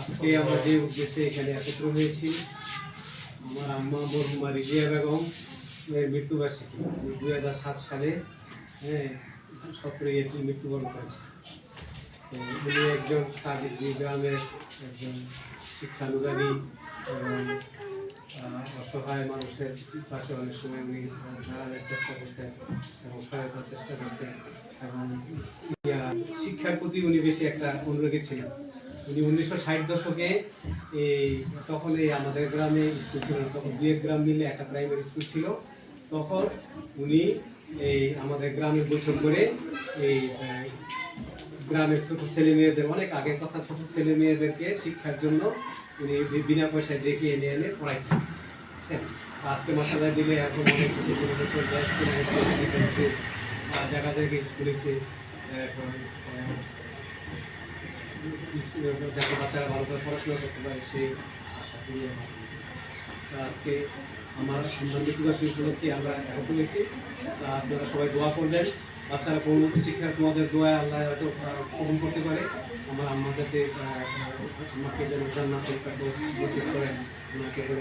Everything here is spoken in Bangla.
আজকে আমরা যে উদ্দেশ্যে এখানে একত্র হয়েছি, আমার আম্মা মরহুমা রিজিয়া বেগম এর মৃত্যুবার্ষিকী দুই হাজার সাত সালে হ্যাঁ সতেরোই এপ্রিল মৃত্যুবরণ করেছে তো উনি একজন কাজী গ্রামের একজন শিক্ষানুরাগী এবং অসহায় মানুষের পাশে অনেক সময় উনি দাঁড়ানোর চেষ্টা করছেন এবং সহায়তার চেষ্টা করছেন এবং শিক্ষার প্রতি উনি বেশি একটা অনুরাগী ছিলেন। উনি উনিশশো ষাট দশকে এই তখন এই আমাদের গ্রামে স্কুল ছিল না তখন দুই গ্রাম মিলে একটা প্রাইমারি স্কুল ছিল। তখন উনি এই আমাদের গ্রামে বছর করে এই গ্রামের ছোট ছেলে মেয়েদের অনেক আগের কথা ছোট ছেলে মেয়েদেরকে শিক্ষার জন্য উনি বিনা পয়সায় ডেকে এনে এনে পড়াইতেন। আজকে মশালা দিলে এখন অনেক কিছু পরিবর্তন যায়, স্কুলে যাতে বাচ্চারা ভালো করে পড়াশোনা করতে পারে সেই আশা করি আজকে আমার আমরা মৃত্যুবার্ষিকী উপলক্ষে আমরা একত্র তা আপনারা সবাই দোয়া করবেন বাচ্চারা পরবর্তী শিক্ষা তোমাদের দোয়া আল্লাহ হয়তো আহ, করতে পারে আমার আহ, আমাকে যেন নসিব করেন ওনাকে যেন